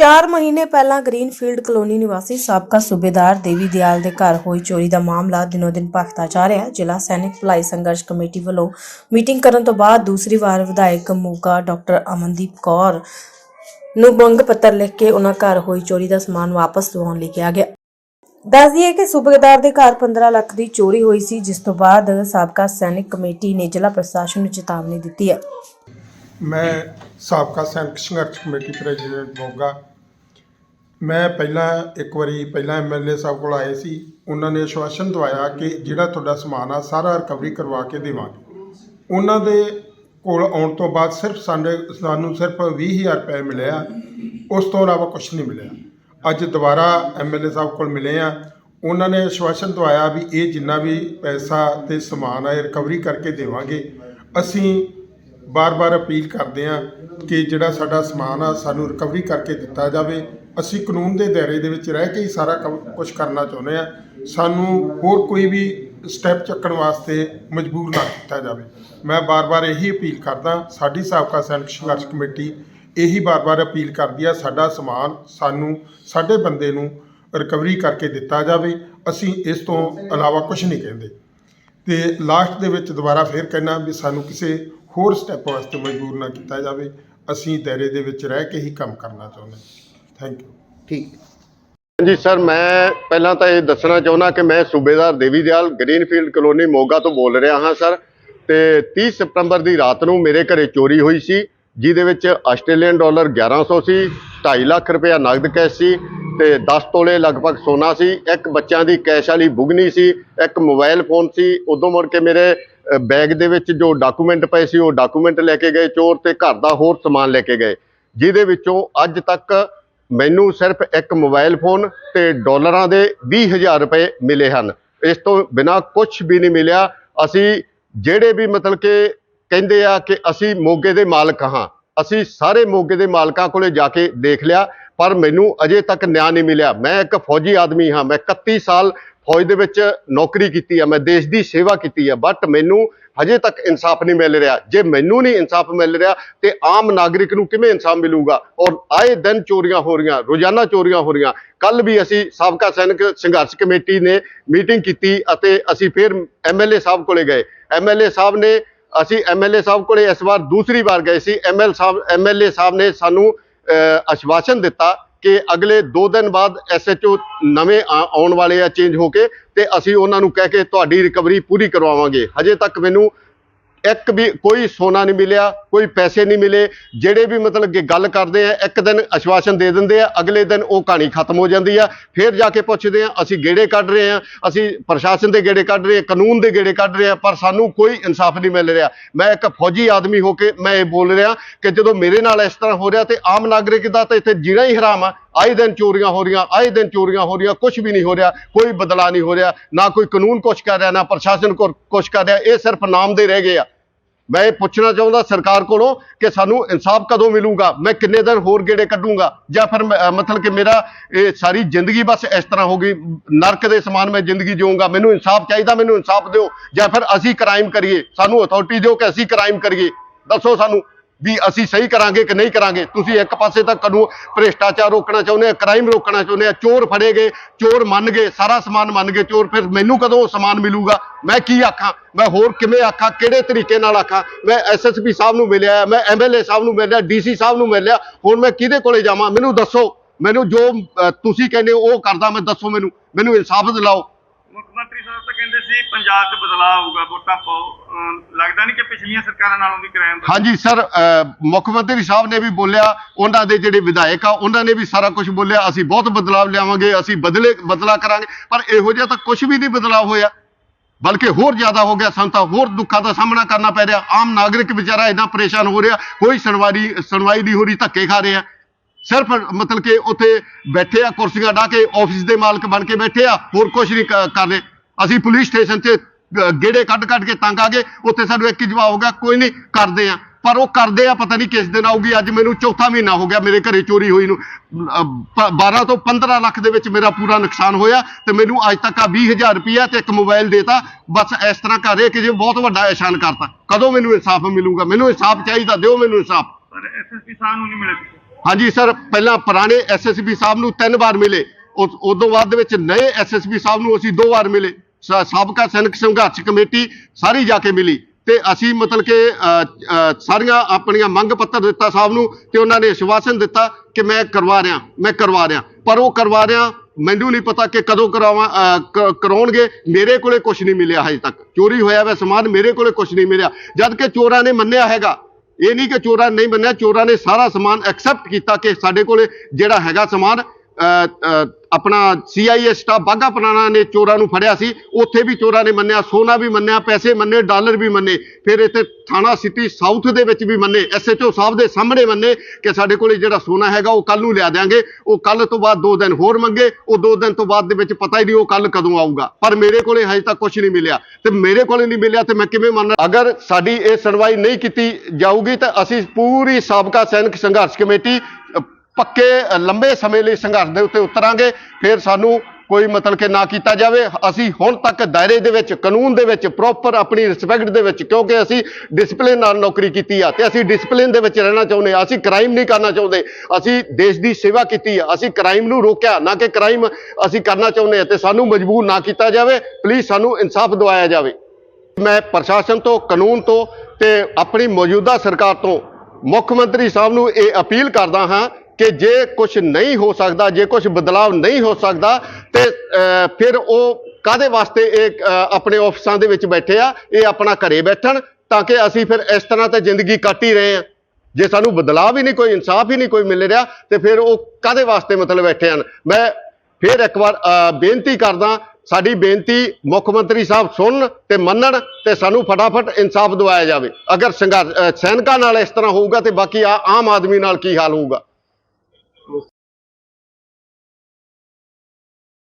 4 ਮਹੀਨੇ ਪਹਿਲਾਂ Greenfield colony ਨਿਵਾਸੀ ਸਾਬਕਾ ਸੂਬੇਦਾਰ ਦੇਵੀ ਦਿਆਲ ਦੇ ਘਰ ਹੋਈ ਚੋਰੀ ਦਾ ਮਾਮਲਾ ਦਿਨੋ-ਦਿਨ ਭਖਦਾ ਜਾ ਰਿਹਾ ਹੈ। ਜ਼ਿਲ੍ਹਾ ਸੈਨਿਕ ਭਲਾਈ ਸੰਘਰਸ਼ ਕਮੇਟੀ ਵੱਲੋਂ ਮੀਟਿੰਗ ਕਰਨ ਤੋਂ ਬਾਅਦ ਦੂਸਰੀ ਵਾਰ ਵਿਧਾਇਕ ਮੋਗਾ ਡਾਕਟਰ ਅਮਨਦੀਪ ਕੌਰ ਨੂੰ ਮੰਗ ਪੱਤਰ ਲਿਖ ਕੇ ਉਹਨਾਂ ਘਰ ਹੋਈ ਚੋਰੀ ਦਾ ਸਮਾਨ ਵਾਪਸ ਦਿਵਾਉਣ ਲਈ ਕਿਹਾ ਗਿਆ। ਦੱਸ ਦਈਏ ਕਿ ਸੂਬੇਦਾਰ ਦੇ ਘਰ 15 ਲੱਖ ਦੀ ਚੋਰੀ ਹੋਈ ਸੀ, ਜਿਸ ਤੋਂ ਬਾਅਦ ਸਾਬਕਾ ਸੈਨਿਕ ਕਮੇਟੀ ਨੇ ਜ਼ਿਲ੍ਹਾ ਪ੍ਰਸ਼ਾਸਨ ਨੂੰ ਚੇਤਾਵਨੀ ਦਿੱਤੀ ਹੈ। ਮੈਂ ਸਾਬਕਾ ਸੈਨਿਕ ਸੰਘਰਸ਼ ਕਮੇਟੀ ਪ੍ਰੈਜ਼ੀਡੈਂਟ ਮੋਗਾ ਮੈਂ ਪਹਿਲਾਂ ਇੱਕ ਵਾਰੀ ਪਹਿਲਾਂ ਐਮਐਲਏ ਸਾਹਿਬ ਕੋਲ ਆਏ ਸੀ। ਉਹਨਾਂ ਨੇ ਆਸ਼ਵਾਸਨ ਦਵਾਇਆ ਕਿ ਜਿਹੜਾ ਤੁਹਾਡਾ ਸਮਾਨ ਆ, ਸਾਰਾ ਰਿਕਵਰੀ ਕਰਵਾ ਕੇ ਦੇਵਾਂਗੇ। ਉਹਨਾਂ ਦੇ ਕੋਲ ਆਉਣ ਤੋਂ ਬਾਅਦ ਸਿਰਫ ਸਾਡੇ ਸਾਨੂੰ ਸਿਰਫ 20000 ਰੁਪਏ ਮਿਲਿਆ ਉਸ ਤੋਂ ਇਲਾਵਾ ਕੁਝ ਨਹੀਂ ਮਿਲਿਆ। ਅੱਜ ਦੁਬਾਰਾ ਐਮਐਲਏ ਸਾਹਿਬ ਕੋਲ ਮਿਲੇ ਆ। ਉਹਨਾਂ ਨੇ ਆਸ਼ਵਾਸਨ ਦਵਾਇਆ ਵੀ ਇਹ ਜਿੰਨਾ ਵੀ ਪੈਸਾ ਤੇ ਸਮਾਨ ਆ, ਇਹ ਰਿਕਵਰੀ ਕਰਕੇ ਦੇਵਾਂਗੇ। ਅਸੀਂ ਬਾਰ-ਬਾਰ ਅਪੀਲ ਕਰਦੇ ਹਾਂ ਕਿ ਜਿਹੜਾ ਸਾਡਾ ਸਮਾਨ ਆ, ਸਾਨੂੰ ਰਿਕਵਰੀ ਕਰਕੇ ਦਿੱਤਾ ਜਾਵੇ। ਅਸੀਂ ਕਾਨੂੰਨ ਦੇ ਦਾਇਰੇ ਦੇ ਵਿੱਚ ਰਹਿ ਕੇ ਹੀ ਸਾਰਾ ਕੁਝ ਕਰਨਾ ਚਾਹੁੰਦੇ ਆ ਸਾਨੂੰ ਹੋਰ ਕੋਈ ਵੀ ਸਟੈਪ ਚੱਕਣ ਵਾਸਤੇ ਮਜਬੂਰ ਨਾ ਕੀਤਾ ਜਾਵੇ। ਮੈਂ ਬਾਰ-ਬਾਰ ਇਹੀ ਅਪੀਲ ਕਰਦਾ, ਸਾਡੀ ਸਾਬਕਾ ਸੈਨਿਕ ਸੰਘਰਸ਼ ਕਮੇਟੀ ਇਹੀ ਬਾਰ-ਬਾਰ ਅਪੀਲ ਕਰਦੀ ਆ, ਸਾਡਾ ਸਮਾਨ ਸਾਨੂੰ, ਸਾਡੇ ਬੰਦੇ ਨੂੰ ਰਿਕਵਰੀ ਕਰਕੇ ਦਿੱਤਾ ਜਾਵੇ। ਅਸੀਂ ਇਸ ਤੋਂ ਇਲਾਵਾ ਕੁਝ ਨਹੀਂ ਕਹਿੰਦੇ। ਤੇ ਲਾਸਟ ਦੇ ਵਿੱਚ ਦੁਬਾਰਾ ਫੇਰ ਕਹਿਣਾ ਵੀ ਸਾਨੂੰ ਕਿਸੇ ਹੋਰ ਸਟੈਪ ਵਾਸਤੇ ਮਜਬੂਰ ਨਾ ਕੀਤਾ ਜਾਵੇ। ਅਸੀਂ ਦਾਇਰੇ ਦੇ ਵਿੱਚ ਰਹਿ ਕੇ ਹੀ ਕੰਮ ਕਰਨਾ ਚਾਹੁੰਦੇ ਥੈਂਕ ਯੂ ਠੀਕ। ਜੀ ਸਰ, ਮੈਂ ਪਹਿਲਾਂ ਤਾਂ ਇਹ ਦੱਸਣਾ ਚਾਹੁੰਦਾ ਕਿ ਮੈਂ ਸੂਬੇਦਾਰ ਦੇਵੀ ਦਿਆਲ, ਗ੍ਰੀਨਫੀਲਡ ਕਲੋਨੀ ਮੋਗਾ ਤੋਂ ਬੋਲ ਰਿਹਾ ਹਾਂ, ਸਰ। ਤੇ 30 ਸਤੰਬਰ ਦੀ ਰਾਤ ਨੂੰ ਮੇਰੇ ਘਰੇ ਚੋਰੀ ਹੋਈ ਸੀ, ਜਿਹਦੇ ਵਿੱਚ ਆਸਟ੍ਰੇਲੀਅਨ ਡਾਲਰ 1100 ਸੀ 2.5 ਲੱਖ ਰੁਪਇਆ ਨਗਦ ਕੈਸ਼ ਸੀ ਤੇ 10 ਤੋਲੇ ਲਗਭਗ ਸੋਨਾ ਸੀ, ਇੱਕ ਬੱਚਿਆਂ ਦੀ ਕੈਸ਼ ਵਾਲੀ ਬੁਗਨੀ ਸੀ, ਇੱਕ ਮੋਬਾਈਲ ਫੋਨ ਸੀ। ਉਦੋਂ ਮੁੜ ਕੇ ਮੇਰੇ ਬੈਗ ਦੇ ਵਿੱਚ ਜੋ ਡਾਕੂਮੈਂਟ ਪਏ ਸੀ, ਉਹ ਡਾਕੂਮੈਂਟ ਲੈ ਕੇ ਗਏ ਚੋਰ ਤੇ ਘਰ ਦਾ ਹੋਰ ਸਮਾਨ ਲੈ ਕੇ ਗਏ, ਜਿਹਦੇ ਵਿੱਚੋਂ ਅੱਜ ਤੱਕ ਮੈਨੂੰ ਸਿਰਫ ਇੱਕ ਮੋਬਾਈਲ ਫੋਨ ਤੇ ਡਾਲਰਾਂ ਦੇ 20000 ਰੁਪਏ ਮਿਲੇ ਹਨ। ਇਸ ਤੋਂ ਬਿਨਾ ਕੁਝ ਵੀ ਨਹੀਂ ਮਿਲਿਆ। ਅਸੀਂ ਜਿਹੜੇ ਵੀ ਮਤਲਬ ਕਿ ਕਹਿੰਦੇ ਆ ਕਿ ਅਸੀਂ ਮੋਗੇ ਦੇ ਮਾਲਕ ਹਾਂ, ਅਸੀਂ ਸਾਰੇ ਮੋਗੇ ਦੇ ਮਾਲਕਾਂ ਕੋਲੇ ਜਾ ਕੇ ਦੇਖ ਲਿਆ, ਪਰ ਮੈਨੂੰ ਅਜੇ ਤੱਕ ਨਿਆਂ ਨਹੀਂ ਮਿਲਿਆ। ਮੈਂ ਇੱਕ ਫੌਜੀ ਆਦਮੀ ਹਾਂ, ਮੈਂ 31 ਸਾਲ ਫੌਜ ਦੇ ਵਿੱਚ ਨੌਕਰੀ ਕੀਤੀ ਆ, ਮੈਂ ਦੇਸ਼ ਦੀ ਸੇਵਾ ਕੀਤੀ ਆ ਬਟ ਮੈਨੂੰ ਹਜੇ ਤੱਕ ਇਨਸਾਫ ਨਹੀਂ ਮਿਲ ਰਿਹਾ। ਜੇ ਮੈਨੂੰ ਨਹੀਂ ਇਨਸਾਫ ਮਿਲ ਰਿਹਾ ਤੇ ਆਮ ਨਾਗਰਿਕ ਨੂੰ ਕਿਵੇਂ ਇਨਸਾਫ ਮਿਲੂਗਾ? ਔਰ ਆਏ ਦਿਨ ਚੋਰੀਆਂ ਹੋ ਰਹੀਆਂ ਰੋਜ਼ਾਨਾ ਚੋਰੀਆਂ ਹੋ ਰਹੀਆਂ। ਕੱਲ ਵੀ ਅਸੀਂ ਸਾਬਕਾ ਸੈਨਿਕ ਸੰਘਰਸ਼ ਕਮੇਟੀ ਨੇ ਮੀਟਿੰਗ ਕੀਤੀ ਅਤੇ ਅਸੀਂ ਫਿਰ ਐਮਐਲਏ ਸਾਹਿਬ ਕੋਲੇ ਗਏ। ਐਮਐਲਏ ਸਾਹਿਬ ਨੇ ਅਸੀਂ ਐਮਐਲਏ ਸਾਹਿਬ ਕੋਲੇ ਇਸ ਵਾਰ ਦੂਸਰੀ ਵਾਰ ਗਏ ਸੀ। ਐਮਐਲ ਸਾਹਿਬ ਐਮਐਲਏ ਸਾਹਿਬ ਨੇ ਸਾਨੂੰ ਅਹ, ਆਸ਼ਵਾਸਨ ਦਿੱਤਾ ਕਿ ਅਗਲੇ 2 ਦਿਨ ਬਾਅਦ ਐਸਐਚਓ ਨਵੇਂ ਆ- ਆਉਣ ਵਾਲੇ ਆ ਚੇਂਜ ਹੋ ਕੇ ਤੇ ਅਸੀਂ ਉਹਨਾਂ ਨੂੰ ਕਹਿ ਕੇ ਤੁਹਾਡੀ ਰਿਕਵਰੀ ਪੂਰੀ ਕਰਵਾਵਾਂਗੇ। ਹਜੇ ਤੱਕ ਮੈਨੂੰ ਇੱਕ ਵੀ ਕੋਈ ਸੋਨਾ ਨਹੀਂ ਮਿਲਿਆ, ਕੋਈ ਪੈਸੇ ਨਹੀਂ ਮਿਲੇ, ਜਿਹੜੇ ਵੀ ਮਤਲਬ ਕਿ ਗੱਲ ਕਰਦੇ ਆ, ਇੱਕ ਦਿਨ ਆਸ਼ਵਾਸਨ ਦੇ ਦਿੰਦੇ ਆ, ਅਗਲੇ ਦਿਨ ਉਹ ਕਹਾਣੀ ਖਤਮ ਹੋ ਜਾਂਦੀ ਆ, ਫਿਰ ਜਾ ਕੇ ਪੁੱਛਦੇ ਆ, ਅਸੀਂ ਗੇੜੇ ਕੱਢ ਰਹੇ ਆ, ਅਸੀਂ ਪ੍ਰਸ਼ਾਸਨ ਦੇ ਗੇੜੇ ਕੱਢ ਰਹੇ ਆ, ਕਾਨੂੰਨ ਦੇ ਗੇੜੇ ਕੱਢ ਰਹੇ ਆ, ਪਰ ਸਾਨੂੰ ਕੋਈ ਇਨਸਾਫ ਨਹੀਂ ਮਿਲ ਰਿਹਾ। ਮੈਂ ਇੱਕ ਫੌਜੀ ਆਦਮੀ ਹੋ ਕੇ ਮੈਂ ਇਹ ਬੋਲ ਰਿਹਾ ਕਿ ਜਦੋਂ ਮੇਰੇ ਨਾਲ ਇਸ ਤਰ੍ਹਾਂ ਹੋ ਰਿਹਾ ਤੇ ਆਮ ਨਾਗਰਿਕ ਦਾ ਤਾਂ ਇੱਥੇ ਜੀਣਾ ਹੀ ਹਰਾਮ ਆ। ਆਏ ਦਿਨ ਚੋਰੀਆਂ ਹੋ ਰਹੀਆਂ, ਆਏ ਦਿਨ ਚੋਰੀਆਂ ਹੋ ਰਹੀਆਂ ਕੁਝ ਵੀ ਨਹੀਂ ਹੋ ਰਿਹਾ, ਕੋਈ ਬਦਲਾ ਨਹੀਂ ਹੋ ਰਿਹਾ, ਨਾ ਕੋਈ ਕਾਨੂੰਨ ਕੁਛ ਕਰ ਰਿਹਾ, ਨਾ ਪ੍ਰਸ਼ਾਸਨ ਕੋ, ਕੁਛ ਕਰ ਰਿਹਾ, ਇਹ ਸਿਰਫ ਨਾਮ ਦੇ ਰਹਿ ਗਏ ਆ। ਮੈਂ ਇਹ ਪੁੱਛਣਾ ਚਾਹੁੰਦਾ ਸਰਕਾਰ ਕੋਲੋਂ ਕਿ ਸਾਨੂੰ ਇਨਸਾਫ ਕਦੋਂ ਮਿਲੂਗਾ? ਮੈਂ ਕਿੰਨੇ ਦਿਨ ਹੋਰ ਗੇੜੇ ਕੱਢੂੰਗਾ? ਜਾਂ ਫਿਰ ਮੈਂ- ਮਤਲਬ ਕਿ ਮੇਰਾ ਇਹ ਸਾਰੀ ਜ਼ਿੰਦਗੀ ਬਸ ਇਸ ਤਰ੍ਹਾਂ ਹੋ ਗਈ, ਨਰਕ ਦੇ ਸਮਾਨ ਮੈਂ ਜ਼ਿੰਦਗੀ ਜਿਊਂਗਾ। ਮੈਨੂੰ ਇਨਸਾਫ ਚਾਹੀਦਾ, ਮੈਨੂੰ ਇਨਸਾਫ ਦਿਓ। ਜਾਂ ਫਿਰ ਅਸੀਂ ਕ੍ਰਾਈਮ ਕਰੀਏ। ਸਾਨੂੰ ਅਥਾਰਟੀ ਦਿਓ ਕਿ ਅਸੀਂ ਕ੍ਰਾਈਮ ਕਰੀਏ। ਦੱਸੋ ਸਾਨੂੰ। ਵੀ ਅਸੀਂ ਸਹੀ ਕਰਾਂਗੇ ਕਿ ਨਹੀਂ ਕਰਾਂਗੇ? ਤੁਸੀਂ ਇੱਕ ਪਾਸੇ ਤਾਂ ਕਾਨੂੰਨ ਭ੍ਰਿਸ਼ਟਾਚਾਰ ਰੋਕਣਾ ਚਾਹੁੰਦੇ ਆ, ਕ੍ਰਾਈਮ ਰੋਕਣਾ ਚਾਹੁੰਦੇ ਆ, ਚੋਰ ਫੜੇ ਗਏ ਚੋਰ ਮੰਨ ਗਏ, ਸਾਰਾ ਸਮਾਨ ਮੰਨ ਗਏ, ਚੋਰ ਫਿਰ ਮੈਨੂੰ ਕਦੋਂ ਸਮਾਨ ਮਿਲੂਗਾ? ਮੈਂ ਕੀ ਆਖਾਂ? ਮੈਂ ਹੋਰ ਕਿਵੇਂ ਆਖਾਂ? ਕਿਹੜੇ ਤਰੀਕੇ ਨਾਲ ਆਖਾਂ? ਮੈਂ ਐਸਐਸਪੀ ਸਾਹਿਬ ਨੂੰ ਮਿਲਿਆ, ਮੈਂ ਐਮਐਲਏ ਸਾਹਿਬ ਨੂੰ ਮਿਲਿਆ ਡੀਸੀ ਸਾਹਿਬ ਨੂੰ ਮਿਲਿਆ, ਹੁਣ ਮੈਂ ਕਿਹਦੇ ਕੋਲੇ ਜਾਵਾਂ? ਮੈਨੂੰ ਦੱਸੋ। ਮੈਨੂੰ ਜੋ ਤੁਸੀਂ ਕਹਿੰਦੇ ਹੋ, ਉਹ ਕਰਦਾ, ਮੈਂ ਦੱਸੋ ਮੈਨੂੰ। ਮੈਨੂੰ ਇਨਸਾਫ ਦਿਲਾਓ। ਮੁੱਖ ਸਾਹਿਬ ਤਾਂ ਕਹਿੰਦੇ ਸੀ, ਪੰਜਾਬ 'ਚ ਬਦਲਾਅ ਆਊਗਾ, ਵੋਟਾਂ ਪਾਓ। ਲੱਗਦਾ ਨਹੀਂ ਕਿ ਪਿਛਲੀਆਂ ਸਰਕਾਰਾਂ ਨਾਲੋਂ ਵੀ ਕ੍ਰਾਈਮ ਹਾਂਜੀ, ਸਰ ਮੁੱਖ ਮੰਤਰੀ ਸਾਹਿਬ ਨੇ ਵੀ ਬੋਲਿਆ, ਉਹਨਾਂ ਦੇ ਜਿਹੜੇ ਵਿਧਾਇਕ ਆ, ਉਹਨਾਂ ਨੇ ਵੀ ਸਾਰਾ ਕੁਝ ਬੋਲਿਆ, ਅਸੀਂ ਬਹੁਤ ਬਦਲਾਵ ਲਿਆਵਾਂਗੇ, ਅਸੀਂ ਬਦਲੇ, ਬਦਲਾ ਕਰਾਂਗੇ, ਪਰ ਇਹੋ ਜਿਹਾ ਤਾਂ ਕੁਝ ਵੀ ਨਹੀਂ ਬਦਲਾਅ ਹੋਇਆ। ਬਲਕਿ ਹੋਰ ਜ਼ਿਆਦਾ ਹੋ ਗਿਆ ਸੰਤਾਂ ਹੋਰ ਦੁੱਖਾਂ ਦਾ ਸਾਹਮਣਾ ਕਰਨਾ ਪੈ ਰਿਹਾ। ਆਮ ਨਾਗਰਿਕ ਵਿਚਾਰਾ ਇੰਨਾ ਪਰੇਸ਼ਾਨ ਹੋ ਰਿਹਾ, ਕੋਈ ਸੁਣਵਾਈ ਸੁਣਵਾਈ ਨਹੀਂ ਹੋ ਰਹੀ, ਧੱਕੇ ਖਾ ਰਹੇ। ਆ ਸਿਰਫ ਮਤਲਬ ਕਿ ਉੱਥੇ ਬੈਠੇ ਆ, ਕੁਰਸੀਆਂ ਢਾ ਕੇ, ਆਫਿਸ ਦੇ ਮਾਲਕ ਬਣ ਕੇ ਬੈਠੇ ਆ, ਹੋਰ ਕੁਝ ਨਹੀਂ ਕਰ ਰਹੇ। ਅਸੀਂ ਪੁਲਿਸ ਸਟੇਸ਼ਨ ਗ- ਗੇੜੇ ਕੱਢ ਕੱਢ ਕੇ ਤੰਗ ਆ ਗਏ। ਉੱਥੇ ਸਾਨੂੰ ਇੱਕ ਹੀ ਜਵਾਬ ਹੋ ਗਿਆ ਕੋਈ ਨਹੀਂ ਕਰਦੇ ਆ। ਪਰ ਉਹ ਕਰਦੇ ਆ ਪਤਾ ਨਹੀਂ ਕਿਸ ਦਿਨ ਆਊਗੀ। ਅੱਜ ਮੈਨੂੰ ਚੌਥਾ ਮਹੀਨਾ ਹੋ ਗਿਆ ਮੇਰੇ ਘਰੇ ਚੋਰੀ ਹੋਈ ਨੂੰ। ਅਹ, ਪ- 12 ਤੋਂ 15 ਲੱਖ ਦੇ ਵਿੱਚ ਮੇਰਾ ਪੂਰਾ ਨੁਕਸਾਨ ਹੋਇਆ ਤੇ ਮੈਨੂੰ ਅੱਜ ਤੱਕ ਆ 20000 ਰੁਪਇਆ ਤੇ ਇੱਕ ਮੋਬਾਈਲ ਦੇਤਾ। ਬਸ ਇਸ ਤਰ੍ਹਾਂ ਕਰ ਰਹੇ ਕਿ ਜੇ ਬਹੁਤ ਵੱਡਾ ਇਸ਼ਾਨ ਕਰਤਾ। ਕਦੋਂ ਮੈਨੂੰ ਇਨਸਾਫ ਮਿਲੂਗਾ? ਮੈਨੂੰ ਇਨਸਾਫ ਚਾਹੀਦਾ ਦਿਓ ਮੈਨੂੰ ਇਨਸਾਫ। ਪਰ ਐਸਐਸਪੀ ਸਾਹਿਬ ਨੂੰ ਨਹੀਂ ਮਿਲੇ ਤੁਸੀਂ? ਹਾਂਜੀ ਸਰ ਪਹਿਲਾਂ ਪੁਰਾਣੇ ਐਸਐਸਪੀ ਸਾਹਿਬ ਨੂੰ ਤਿੰਨ ਵਾਰ ਮਿਲੇ। ਉਸ ਉਦੋਂ ਬਾਅਦ ਦੇ ਵਿੱਚ ਨਏ ਐਸਐਸਪੀ ਸਾਹਿਬ ਨੂੰ ਅਸੀਂ ਦੋ ਵਾਰ ਮਿਲੇ। ਸਾਬਕਾ ਸੈਨਿਕ ਸੰਘਰਸ਼ ਕਮੇਟੀ ਸਾਰੀ ਜਾ ਕੇ ਮਿਲੀ ਤੇ ਅਸੀਂ ਮਤਲਬ ਕਿ ਸਾਰੀਆਂ ਆਪਣੀਆਂ ਮੰਗ ਪੱਤਰ ਦਿੱਤਾ ਸਾਹਿਬ ਨੂੰ ਤੇ ਉਹਨਾਂ ਨੇ ਆਸ਼ਵਾਸਨ ਦਿੱਤਾ ਕਿ ਮੈਂ ਕਰਵਾ ਰਿਹਾ ਮੈਂ ਕਰਵਾ ਰਿਹਾ। ਪਰ ਉਹ ਕਰਵਾ ਰਿਹਾ ਮੈਨੂੰ ਨਹੀਂ ਪਤਾ ਕਿ ਕਦੋਂ ਕਰਾਵਾਂ ਅ, ਕਰਾਉਣਗੇ। ਮੇਰੇ ਕੋਲੇ ਕੁਝ ਨਹੀਂ ਮਿਲਿਆ ਹਜੇ ਤੱਕ। ਚੋਰੀ ਹੋਇਆ ਵਾ ਸਮਾਨ ਮੇਰੇ ਕੋਲੇ ਕੁਝ ਨਹੀਂ ਮਿਲਿਆ। ਜਦ ਕਿ ਚੋਰਾਂ ਨੇ ਮੰਨਿਆ ਹੈਗਾ। ਇਹ ਨਹੀਂ ਕਿ ਚੋਰਾਂ ਨੇ ਨਹੀਂ ਮੰਨਿਆ ਚੋਰਾਂ ਨੇ ਸਾਰਾ ਸਮਾਨ ਐਕਸੈਪਟ ਕੀਤਾ ਕਿ ਸਾਡੇ ਕੋਲੇ ਜਿਹੜਾ ਹੈਗਾ ਸਮਾਨ ਆਪਣਾ ਸੀਆਈਏ ਸਟਾਫ ਬਾਗਾ ਪੁਰਾਣਾ ਨੇ ਚੋਰਾਂ ਨੂੰ ਫੜਿਆ ਸੀ। ਉੱਥੇ ਵੀ ਚੋਰਾਂ ਨੇ ਮੰਨਿਆ, ਸੋਨਾ ਵੀ ਮੰਨਿਆ, ਪੈਸੇ ਮੰਨੇ, ਡਾਲਰ ਵੀ ਮੰਨੇ। ਫਿਰ ਇੱਥੇ ਥਾਣਾ ਸਿਟੀ ਸਾਊਥ ਦੇ ਵਿੱਚ ਵੀ ਮੰਨੇ ਐਸਐਚਓ ਸਾਹਿਬ ਦੇ ਸਾਹਮਣੇ ਮੰਨੇ ਕਿ ਸਾਡੇ ਕੋਲ ਜਿਹੜਾ ਸੋਨਾ ਹੈਗਾ, ਉਹ ਕੱਲ ਨੂੰ ਲਿਆ ਦਿਆਂਗੇ। ਉਹ ਕੱਲ ਤੋਂ ਬਾਅਦ ਦੋ ਦਿਨ ਹੋਰ ਮੰਗੇ, ਉਹ ਦੋ ਦਿਨ ਤੋਂ ਬਾਅਦ ਦੇ ਵਿੱਚ ਪਤਾ ਹੀ ਨਹੀਂ ਉਹ ਕੱਲ ਕਦੋਂ ਆਊਗਾ। ਪਰ ਮੇਰੇ ਕੋਲੇ ਹਜੇ ਤੱਕ ਕੁਝ ਨਹੀਂ ਮਿਲਿਆ। ਤੇ ਮੇਰੇ ਕੋਲੇ ਨਹੀਂ ਮਿਲਿਆ ਤੇ ਮੈਂ ਕਿਵੇਂ ਮੰਨ ਅਗਰ ਸਾਡੀ ਇਹ ਸੁਣਵਾਈ ਨਹੀਂ ਕੀਤੀ ਜਾਊਗੀ ਤਾਂ ਅਸੀਂ ਪੂਰੀ ਸਾਬਕਾ ਸੈਨਿਕ ਸੰਘਰਸ਼ ਕਮੇਟੀ ਪੱਕੇ ਲੰਬੇ ਸਮੇਂ ਲਈ ਸੰਘਰਸ਼ ਦੇ ਉੱਤੇ ਉਤਰਾਂਗੇ। ਫਿਰ ਸਾਨੂੰ ਕੋਈ ਮਤਲਬ ਕਿ ਨਾ ਕੀਤਾ ਜਾਵੇ। ਅਸੀਂ ਹੁਣ ਤੱਕ ਦਾਇਰੇ ਦੇ ਵਿੱਚ, ਕਾਨੂੰਨ ਦੇ ਵਿੱਚ ਪ੍ਰੋਪਰ ਆਪਣੀ ਰਿਸਪੈਕਟ ਦੇ ਵਿੱਚ, ਕਿਉਂਕਿ ਅਸੀਂ ਡਿਸਪਲਿਨ ਨਾਲ ਨੌਕਰੀ ਕੀਤੀ ਆ ਤੇ ਅਸੀਂ ਡਿਸਪਲਿਨ ਦੇ ਵਿੱਚ ਰਹਿਣਾ ਚਾਹੁੰਦੇ ਆ। ਅਸੀਂ ਕ੍ਰਾਈਮ ਨਹੀਂ ਕਰਨਾ ਚਾਹੁੰਦੇ। ਅਸੀਂ ਦੇਸ਼ ਦੀ ਸੇਵਾ ਕੀਤੀ ਆ। ਅਸੀਂ ਕ੍ਰਾਈਮ ਨੂੰ ਰੋਕਿਆ, ਨਾ ਕਿ ਕ੍ਰਾਈਮ ਅਸੀਂ ਕਰਨਾ ਚਾਹੁੰਦੇ ਆ ਤੇ ਸਾਨੂੰ ਮਜਬੂਰ ਨਾ ਕੀਤਾ ਜਾਵੇ। ਪਲੀਜ਼ ਸਾਨੂੰ ਇਨਸਾਫ ਦਿਵਾਇਆ ਜਾਵੇ। ਮੈਂ ਪ੍ਰਸ਼ਾਸਨ ਤੋਂ, ਕਾਨੂੰਨ ਤੋਂ ਤੇ ਆਪਣੀ ਮੌਜੂਦਾ ਸਰਕਾਰ ਤੋਂ ਮੁੱਖ ਮੰਤਰੀ ਸਾਹਿਬ ਨੂੰ ਇਹ ਅਪੀਲ ਕਰਦਾ ਹਾਂ ਕਿ ਜੇ ਕੁਝ ਨਹੀਂ ਹੋ ਸਕਦਾ, ਜੇ ਕੁਝ ਬਦਲਾਵ ਨਹੀਂ ਹੋ ਸਕਦਾ, ਤੇ ਫਿਰ ਉਹ ਕਾਦੇ ਵਾਸਤੇ ਇਹ ਆਪਣੇ ਆਫਿਸਾਂ ਦੇ ਵਿੱਚ ਬੈਠੇ ਆ, ਇਹ ਆਪਣਾ ਘਰੇ ਬੈਠਣ ਤਾਂ ਕਿ ਅਸੀਂ ਫਿਰ ਇਸ ਤਰ੍ਹਾਂ ਤੇ ਜ਼ਿੰਦਗੀ ਕੱਟ ਹੀ ਰਹੇ ਆ। ਜੇ ਸਾਨੂੰ ਬਦਲਾਵ ਹੀ ਨਹੀਂ, ਕੋਈ ਇਨਸਾਫ ਹੀ ਨਹੀਂ, ਕੋਈ ਮਿਲ ਰਿਹਾ, ਤੇ ਫਿਰ ਉਹ ਕਾਦੇ ਵਾਸਤੇ ਮਤਲਬ ਬੈਠੇ ਹਨ? ਮੈਂ ਫਿਰ ਇੱਕ ਵਾਰ ਬੇਨਤੀ ਕਰਦਾ, ਸਾਡੀ ਬੇਨਤੀ ਮੁੱਖ ਮੰਤਰੀ ਸਾਹਿਬ ਸੁਣਨ ਤੇ ਮੰਨਣ ਤੇ ਸਾਨੂੰ ਫਟਾਫਟ ਇਨਸਾਫ ਦਿਵਾਇਆ ਜਾਵੇ। ਅਗਰ ਸੰਘਰਸ਼ ਸੈਨਿਕਾਂ ਨਾਲ ਇਸ ਤਰ੍ਹਾਂ ਹੋਊਗਾ ਤੇ ਬਾਕੀ ਆ- ਆਮ ਆਦਮੀ ਨਾਲ ਕੀ ਹਾਲ ਹੋਊਗਾ?